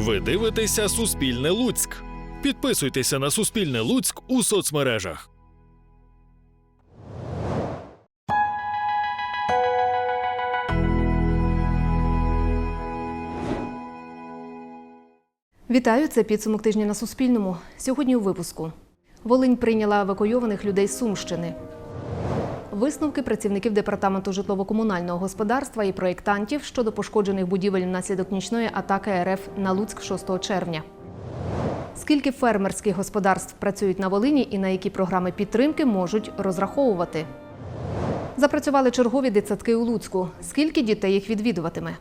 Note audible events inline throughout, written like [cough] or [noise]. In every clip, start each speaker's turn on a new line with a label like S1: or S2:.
S1: Ви дивитеся Суспільне Луцьк. Підписуйтеся на Суспільне Луцьк у соцмережах.
S2: Вітаю, це підсумок тижня на Суспільному. Сьогодні у випуску. Волинь прийняла евакуйованих людей з Сумщини. Висновки працівників департаменту житлово-комунального господарства і проєктантів щодо пошкоджених будівель внаслідок нічної атаки РФ на Луцьк 6 червня. Скільки фермерських господарств працюють на Волині і на які програми підтримки можуть розраховувати? Запрацювали чергові дитсадки у Луцьку. Скільки дітей їх відвідуватиме?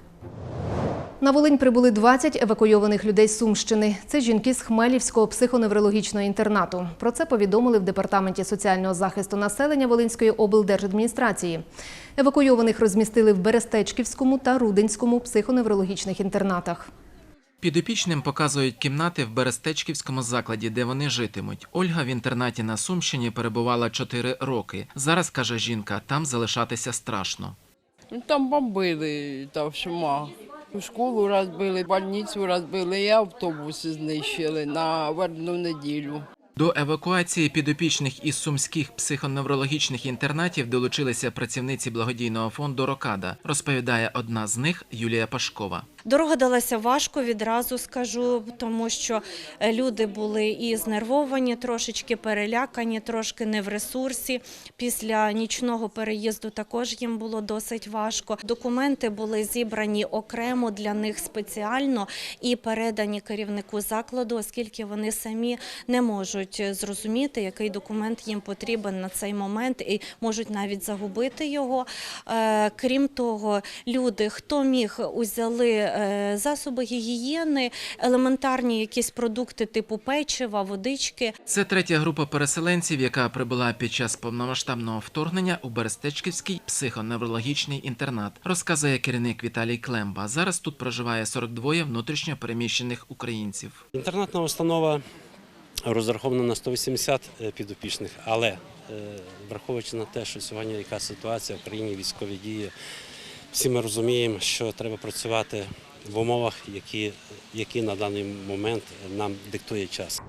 S2: На Волинь прибули 20 евакуйованих людей з Сумщини. Це жінки з Хмелівського психоневрологічного інтернату. Про це повідомили в департаменті соціального захисту населення Волинської облдержадміністрації. Евакуйованих розмістили в Берестечківському та Рудинському психоневрологічних інтернатах.
S3: Підопічним показують кімнати в Берестечківському закладі, де вони житимуть. Ольга в інтернаті на Сумщині перебувала 4 роки. Зараз каже жінка, там залишатися страшно.
S4: Ну, Там бомбили там всіма. Школу розбили, больницю розбили, і автобуси знищили на верну неділю.
S3: До евакуації підопічних із сумських психоневрологічних інтернатів долучилися працівниці благодійного фонду Рокада, розповідає одна з них Юлія Пашкова.
S5: Дорога далася важко, відразу скажу, тому що е, люди були і знервовані, трошечки перелякані, трошки не в ресурсі. Після нічного переїзду також їм було досить важко. Документи були зібрані окремо для них спеціально і передані керівнику закладу, оскільки вони самі не можуть зрозуміти, який документ їм потрібен на цей момент, і можуть навіть загубити його. Е, Крім того, люди, хто міг, узяли е, засоби гігієни, елементарні якісь продукти типу печива, водички.
S3: Це третя група переселенців, яка прибула під час повномасштабного вторгнення у Берестечківський психоневрологічний інтернат, розказує керівник Віталій Клемба. Зараз тут проживає 42 внутрішньо переміщених українців.
S6: Інтернатна установа розрахована на 180 підопічних, але е, враховуючи на те, що сьогодні яка ситуація в країні військові дії, всі ми розуміємо, що треба працювати в умовах, які, які на даний момент нам диктує час.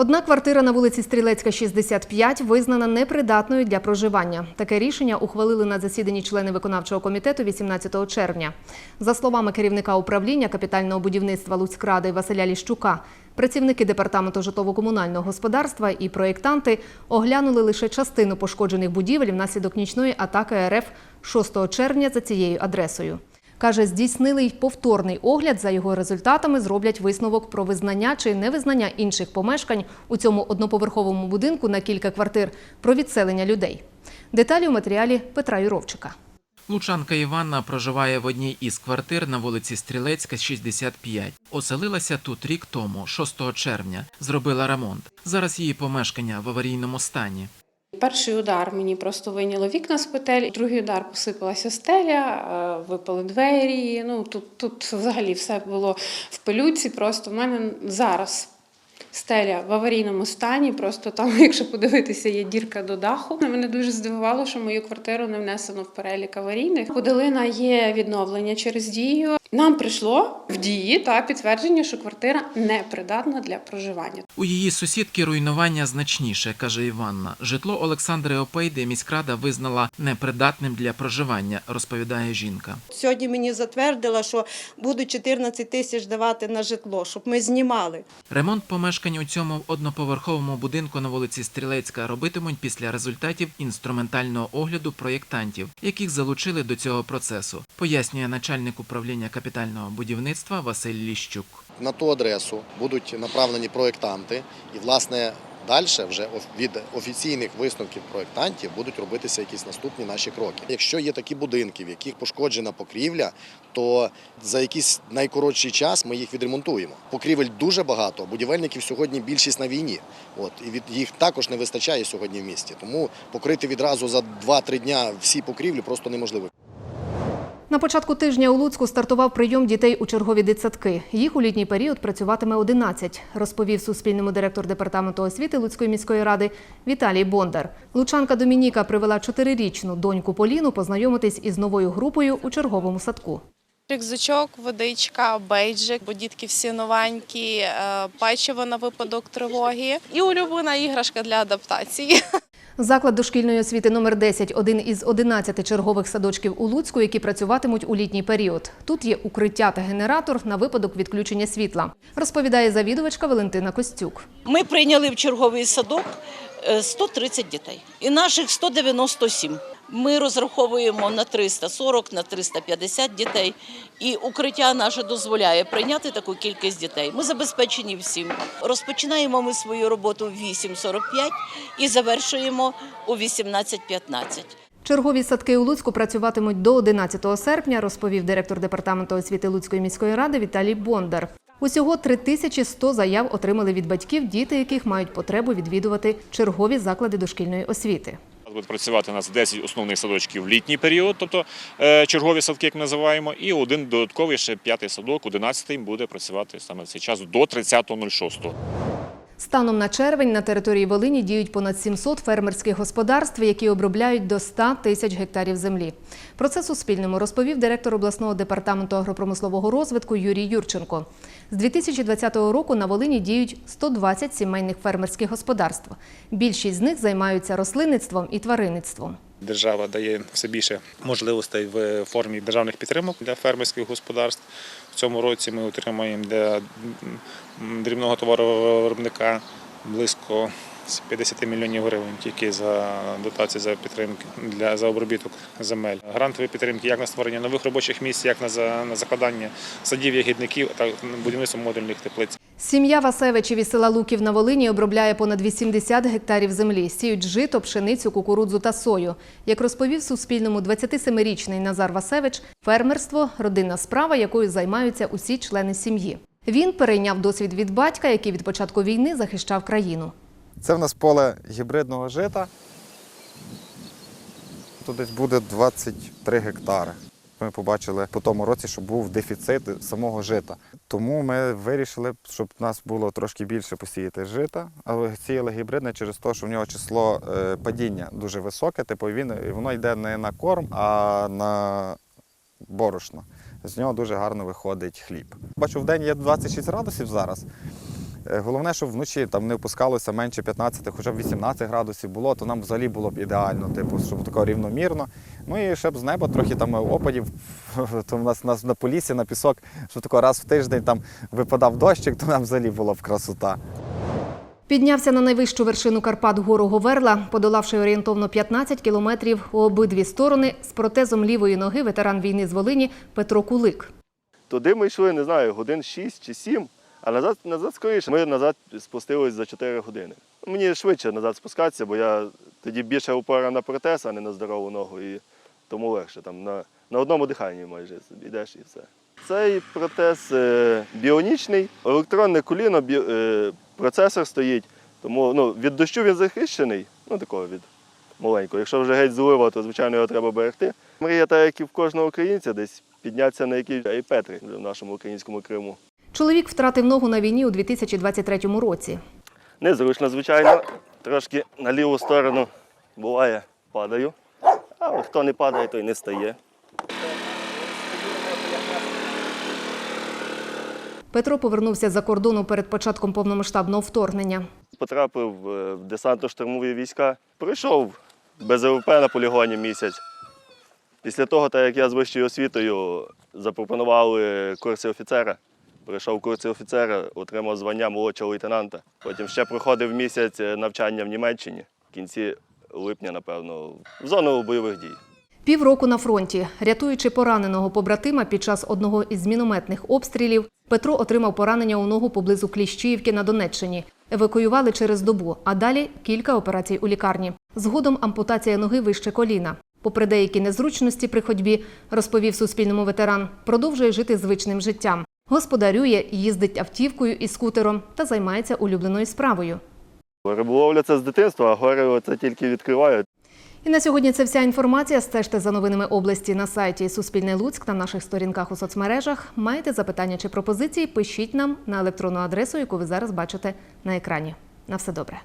S2: Одна квартира на вулиці Стрілецька, 65, визнана непридатною для проживання. Таке рішення ухвалили на засіданні члени виконавчого комітету 18 червня. За словами керівника управління капітального будівництва Луцькради Василя Ліщука, працівники департаменту житлово-комунального господарства і проєктанти оглянули лише частину пошкоджених будівель внаслідок нічної атаки РФ 6 червня за цією адресою. Каже, здійснили й повторний огляд. За його результатами зроблять висновок про визнання чи невизнання інших помешкань у цьому одноповерховому будинку на кілька квартир про відселення людей. Деталі у матеріалі Петра Юровчика.
S3: Лучанка Іванна проживає в одній із квартир на вулиці Стрілецька, 65. Оселилася тут рік тому, 6 червня. Зробила ремонт. Зараз її помешкання в аварійному стані.
S7: Перший удар мені просто вийняло вікна з петель, другий удар посипалася стеля, е, випали двері. Ну тут, тут взагалі все було в пилюці. Просто в мене зараз стеля в аварійному стані. Просто там, [laughs] якщо подивитися, є дірка до даху. Мене дуже здивувало, що мою квартиру не внесено в перелік аварійних. Подали на є відновлення через дію. Нам прийшло в дії та підтвердження, що квартира не придатна для проживання.
S3: У її сусідки руйнування значніше, каже Іванна. Житло Олександри Опейди міськрада визнала непридатним для проживання, розповідає жінка.
S8: Сьогодні мені затвердила, що будуть 14 тисяч давати на житло, щоб ми знімали.
S3: Ремонт помешкань у цьому одноповерховому будинку на вулиці Стрілецька робитимуть після результатів інструментального огляду проєктантів, яких залучили до цього процесу, пояснює начальник управління капітального будівництва Василь Ліщук.
S9: на ту адресу будуть направлені проєктанти, і власне далі вже від офіційних висновків проєктантів будуть робитися якісь наступні наші кроки. Якщо є такі будинки, в яких пошкоджена покрівля, то за якийсь найкоротший час ми їх відремонтуємо. Покрівель дуже багато. Будівельників сьогодні більшість на війні. От і від їх також не вистачає сьогодні в місті. Тому покрити відразу за 2-3 дня всі покрівлі просто неможливо.
S2: На початку тижня у Луцьку стартував прийом дітей у чергові дитсадки. Їх у літній період працюватиме 11, розповів Суспільному директор департаменту освіти Луцької міської ради Віталій Бондар. Лучанка Домініка привела чотирирічну доньку Поліну познайомитись із новою групою у черговому садку.
S10: Рюкзачок, водичка, бейджик, бо дітки всі новенькі, е, печиво на випадок тривоги і улюблена іграшка для адаптації. [laughs]
S2: Заклад дошкільної освіти номер 10 – один із 11 чергових садочків у Луцьку, які працюватимуть у літній період. Тут є укриття та генератор на випадок відключення світла, розповідає завідувачка Валентина Костюк.
S11: Ми прийняли в черговий садок е, 130 дітей і наших 197. Ми розраховуємо на 340, на 350 дітей, і укриття наше дозволяє прийняти таку кількість дітей. Ми забезпечені всім. Розпочинаємо ми свою роботу в 8.45 і завершуємо у 18.15.
S2: Чергові садки у Луцьку працюватимуть до 11 серпня, розповів директор департаменту освіти Луцької міської ради Віталій Бондар. Усього 3100 заяв отримали від батьків, діти яких мають потребу відвідувати чергові заклади дошкільної освіти.
S12: Буде працювати у нас 10 основних садочків в літній період, тобто е, чергові садки, як ми називаємо, і один додатковий ще п'ятий садок, 11-й, буде працювати саме в цей час до 30.06.
S2: Станом на червень на території Волині діють понад 700 фермерських господарств, які обробляють до 100 тисяч гектарів землі. Про це Суспільному розповів директор обласного департаменту агропромислового розвитку Юрій Юрченко. З 2020 року на Волині діють 120 сімейних фермерських господарств. Більшість з них займаються рослинництвом і тваринництвом.
S13: Держава дає все більше можливостей в формі державних підтримок для фермерських господарств. Цьому році ми отримаємо для дрібного товаровиробника близько 50 мільйонів гривень тільки за дотації за підтримки для за обробіток земель. Грантові підтримки як на створення нових робочих місць, як на на закладання садів ягідників та будівництво модульних теплиць.
S2: Сім'я Васевичів із села Луків на Волині обробляє понад 80 гектарів землі. Сіють жито, пшеницю, кукурудзу та сою. Як розповів Суспільному 27-річний Назар Васевич, фермерство – родинна справа, якою займаються усі члени сім'ї. Він перейняв досвід від батька, який від початку війни захищав країну.
S14: Це в нас поле гібридного жита. Тут десь буде 23 гектари. Ми побачили по тому році, що був дефіцит самого жита. Тому ми вирішили, щоб в нас було трошки більше посіяти жита, але сіяли гібридне через те, що в нього число е, падіння дуже високе, типу він, воно йде не на корм, а на борошно. З нього дуже гарно виходить хліб. Бачу, в день є 26 градусів зараз. Е, Головне, щоб вночі там не опускалося менше 15, хоча б 18 градусів було, то нам взагалі було б ідеально, типу, щоб тако рівномірно. Ну і щоб з неба трохи там опадів, [laughs] то в нас, нас на полісі, на пісок, щоб тако раз в тиждень там випадав дощик, то нам взагалі була б красота.
S2: Піднявся на найвищу вершину Карпат гору Говерла, подолавши орієнтовно 15 кілометрів у обидві сторони з протезом лівої ноги ветеран війни з Волині Петро Кулик.
S15: Туди ми йшли, не знаю, годин 6 чи 7, а назад, назад скоріше. Ми назад спустились за 4 години. Мені швидше назад спускатися, бо я тоді більше опора на протез, а не на здорову ногу. І тому легше. Там на, на одному диханні майже йдеш і все. Цей протез е, біонічний, електронне коліно, бі, е, процесор стоїть. Тому ну, від дощу він захищений, ну такого від маленького. Якщо вже геть злива, то звичайно його треба берегти. Мрія, та як і в кожного українця, десь піднятися на якийсь Айпетри в нашому українському Криму.
S2: Чоловік втратив ногу на війні у 2023 році.
S15: Незручно, звичайно, трошки на ліву сторону буває, падаю. А хто не падає, той не стає.
S2: Петро повернувся за кордону перед початком повномасштабного вторгнення.
S15: Потрапив е, в десантно-штурмові війська. Пройшов без ЛВП на полігоні місяць. Після того, так як я з вищою освітою запропонували курси офіцера. Пройшов курси офіцера, отримав звання молодшого лейтенанта. Потім ще проходив місяць е, навчання в Німеччині. В кінці липня, напевно, в зону бойових дій.
S2: Півроку на фронті, рятуючи пораненого побратима під час одного із мінометних обстрілів, Петро отримав поранення у ногу поблизу Кліщіївки на Донеччині. Евакуювали через добу, а далі кілька операцій у лікарні. Згодом ампутація ноги вище коліна. Попри деякі незручності при ходьбі, розповів Суспільному ветеран, продовжує жити звичним життям. Господарює, їздить автівкою і скутером та займається улюбленою справою.
S15: Риболовля це з дитинства, а гори це тільки відкривають.
S2: І на сьогодні це вся інформація. Стежте за новинами області на сайті Суспільне Луцьк та наших сторінках у соцмережах. Маєте запитання чи пропозиції? Пишіть нам на електронну адресу, яку ви зараз бачите на екрані. На все добре.